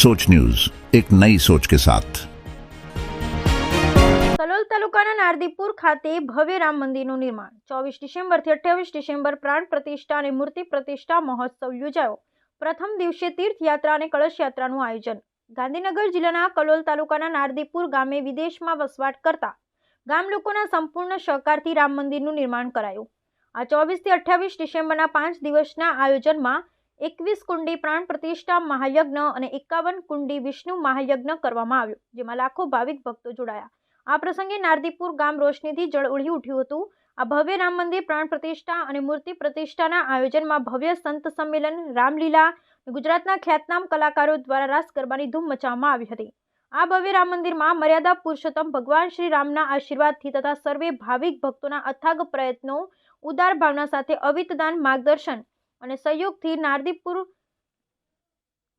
सोच न्यूज एक नई सोच के साथ કલોલ તાલુકાના નારદીપુર ખાતે ભવ્ય રામ મંદિરનું નિર્માણ ચોવીસ ડિસેમ્બરથી અઠ્યાવીસ ડિસેમ્બર પ્રાણ પ્રતિષ્ઠા અને મૂર્તિ પ્રતિષ્ઠા મહોત્સવ યોજાયો પ્રથમ દિવસે તીર્થયાત્રા અને કળશ યાત્રાનું આયોજન ગાંધીનગર જિલ્લાના કલોલ તાલુકાના નારદીપુર ગામે વિદેશમાં વસવાટ કરતા ગામ લોકોના સંપૂર્ણ સહકારથી રામ મંદિરનું નિર્માણ કરાયું આ ચોવીસથી અઠ્યાવીસ ડિસેમ્બરના પાંચ દિવસના આયોજનમાં એકવીસ કુંડી પ્રાણ પ્રતિષ્ઠા મહાયજ્ઞ અને એકાવન કુંડી વિષ્ણુ મહાયજ્ઞ કરવામાં આવ્યો, જેમાં લાખો ભાવિક ભક્તો જોડાયા. આ પ્રસંગે નારદીપુર ગામ રોશનીથી જળ ઉડી ઉઠ્યું હતું. આ ભવ્ય રામ મંદિર પ્રાણ પ્રતિષ્ઠા અને મૂર્તિ પ્રતિષ્ઠાના આયોજનમાં ભવ્ય સંત સંમેલન, રામલીલા ગુજરાતના ખ્યાતનામ કલાકારો દ્વારા રાસ ગરબાની ધૂમ મચાવવામાં આવી હતી. આ ભવ્ય રામ મંદિરમાં મર્યાદા પુરુષોત્તમ ભગવાન શ્રી રામના આશીર્વાદથી તથા સર્વે ભાવિક ભક્તોના અથાગ પ્રયત્નો, ઉદાર ભાવના સાથે અવિતદાન માર્ગદર્શન અને સહયોગથી નારદીપુર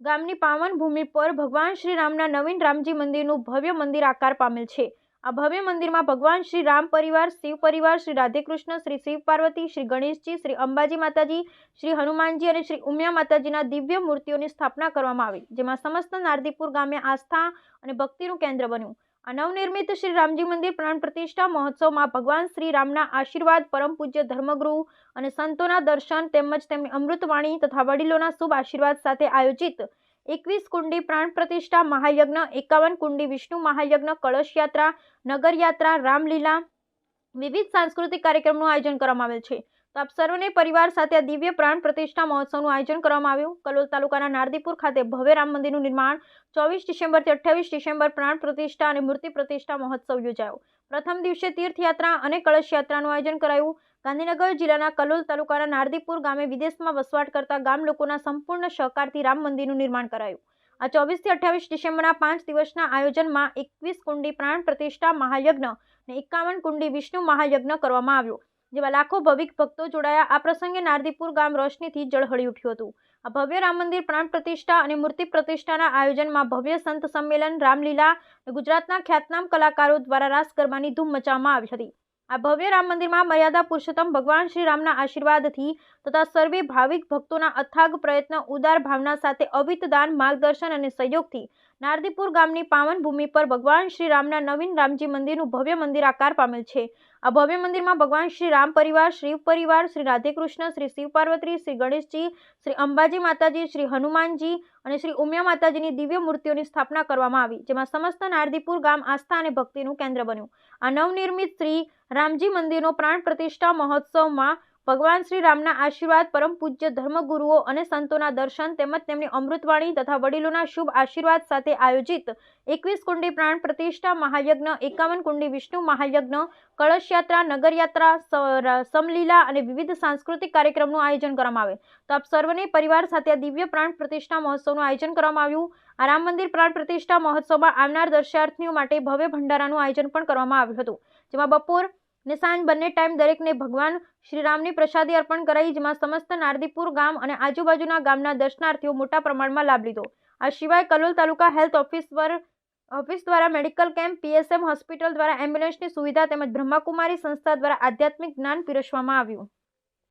ગામની પાવન ભૂમિ પર ભગવાન શ્રી રામના નવીન રામજી મંદિરનું ભવ્ય મંદિર આકાર પામેલ છે. આ ભવ્ય મંદિરમાં ભગવાન શ્રી રામ પરિવાર, શિવ પરિવાર, શ્રી રાધેકૃષ્ણ, શ્રી શિવ પાર્વતી, શ્રી ગણેશજી, શ્રી અંબાજી માતાજી, શ્રી હનુમાનજી અને શ્રી ઉમિયા માતાજીના દિવ્ય મૂર્તિઓની સ્થાપના કરવામાં આવી, જેમાં સમસ્ત નારદીપુર ગામે આસ્થા અને ભક્તિનું કેન્દ્ર બન્યું. આ નવનિર્મિત શ્રી રામજી મંદિર પ્રાણ પ્રતિષ્ઠા મહોત્સવમાં ભગવાન શ્રી રામના આશીર્વાદ, પરમ પૂજ્ય ધર્મગુરુ અને સંતોના દર્શન તેમજ તેમની અમૃતવાણી તથા વડીલોના શુભ આશીર્વાદ સાથે આયોજિત એકવીસ કુંડી પ્રાણ પ્રતિષ્ઠા મહાયજ્ઞ, એકાવન કુંડી વિષ્ણુ મહાયજ્ઞ, કળશ યાત્રા નગરયાત્રા રામલીલા વિવિધ સાંસ્કૃતિક કાર્યક્રમનું આયોજન કરવામાં આવેલ છે. તો આપ સર્વને પરિવાર સાથે આ દિવ્ય પ્રાણ પ્રતિષ્ઠા મહોત્સવનું આયોજન કરવામાં આવ્યું. કલોલ તાલુકાના નારદીપુર ખાતે ભવ્ય રામ મંદિરનું નિર્માણ ચોવીસ ડિસેમ્બરથી અઠ્યાવીસ ડિસેમ્બર પ્રાણ પ્રતિષ્ઠા અને મૂર્તિ પ્રતિષ્ઠા મહોત્સવ યોજાયો. પ્રથમ દિવસે તીર્થયાત્રા અને કળશ યાત્રાનું આયોજન કરાયું. ગાંધીનગર જિલ્લાના કલોલ તાલુકાના નારદીપુર ગામે વિદેશમાં વસવાટ કરતા ગામ લોકોના સંપૂર્ણ સહકારથી રામ મંદિરનું નિર્માણ કરાયું. આ ચોવીસથી અઠ્યાવીસ ડિસેમ્બરના પાંચ દિવસના આયોજનમાં એકવીસ કુંડી પ્રાણ પ્રતિષ્ઠા મહાયજ્ઞ અને એકાવન કુંડી વિષ્ણુ મહાયજ્ઞ કરવામાં આવ્યો. જેમાં લાખો ભવિક ભક્તો જોડાયા આ પ્રસંગે નારદીપુર ગામ રોશનીથી જળહળી ઉઠ્યું હતું. આ ભવ્ય રામ મંદિર પ્રાણ પ્રતિષ્ઠા અને મૂર્તિ પ્રતિષ્ઠાના આયોજનમાં ભવ્ય સંત સંમેલન, રામલીલા અને ગુજરાતના ખ્યાતનામ કલાકારો દ્વારા રાસ ગરબાની ધૂમ મચાવવામાં આવી હતી. આ ભવ્ય રામ મંદિરમાં મર્યાદા પુરુષોત્તમ ભગવાન શ્રી રામના આશીર્વાદથી તથા સર્વે ભાવિક ભક્તોના અથાગ પ્રયત્ન, ઉદાર ભાવના સાથે અવિત દાન માર્ગદર્શન અને સહયોગથી નારદીપુર ગામની પાવન ભૂમિ પર ભગવાન શ્રી રામના નવીન રામજી મંદિરનું ભવ્ય મંદિર આકાર પામેલ છે. આ ભવ્ય મંદિરમાં ભગવાન શ્રી રામ પરિવાર, શિવ પરિવાર, શ્રી રાધેકૃષ્ણ, શ્રી શિવ પાર્વતી, શ્રી ગણેશજી, શ્રી અંબાજી માતાજી, શ્રી હનુમાનજી અને શ્રી ઉમિયા માતાજીની દિવ્ય મૂર્તિઓની સ્થાપના કરવામાં આવી, જેમાં સમસ્ત નારદીપુર ગામ આસ્થા અને ભક્તિનું કેન્દ્ર બન્યું. આ નવનિર્મિત શ્રી રામજી મંદિરનો પ્રાણ પ્રતિષ્ઠા મહોત્સવમાં ભગવાન શ્રી રામના આશીર્વાદ, પરમ પૂજ્ય ધર્મગુરુઓ અને સંતોના દર્શન તેમજ તેમની અમૃતવાણી તથા વડીલોના શુભ આશીર્વાદ સાથે આયોજિત એકવીસ કુંડી પ્રાણ પ્રતિષ્ઠા મહાયજ્ઞ, એકાવન કુંડી વિષ્ણુ મહાયજ્ઞ કળશ યાત્રા નગરયાત્રા સમલીલા અને વિવિધ સાંસ્કૃતિક કાર્યક્રમનું આયોજન કરવામાં આવે. તો આપ સર્વને પરિવાર સાથે આ દિવ્ય પ્રાણ પ્રતિષ્ઠા મહોત્સવનું આયોજન કરવામાં આવ્યું. આ રામ મંદિર પ્રાણ પ્રતિષ્ઠા મહોત્સવમાં આવનાર દર્શાર્થીઓ માટે ભવ્ય ભંડારાનું આયોજન પણ કરવામાં આવ્યું હતું. જેમાં બપોર ને સાંજ બંને ટાઈમ દરેકને ભગવાન શ્રી રામની પ્રસાદી અર્પણ કરાઈ, જેમાં સમસ્ત નારદીપુર ગામ અને આજુબાજુના ગામના દર્શનાર્થીઓ મોટા પ્રમાણમાં લાભ લીધો. આ સિવાય કલોલ તાલુકા હેલ્થ ઓફિસ પર ઓફિસ દ્વારા મેડિકલ કેમ્પ, પીએસએમ હોસ્પિટલ દ્વારા એમ્બ્યુલન્સની સુવિધા તેમજ બ્રહ્માકુમારી સંસ્થા દ્વારા આધ્યાત્મિક જ્ઞાન પીરસવામાં આવ્યું.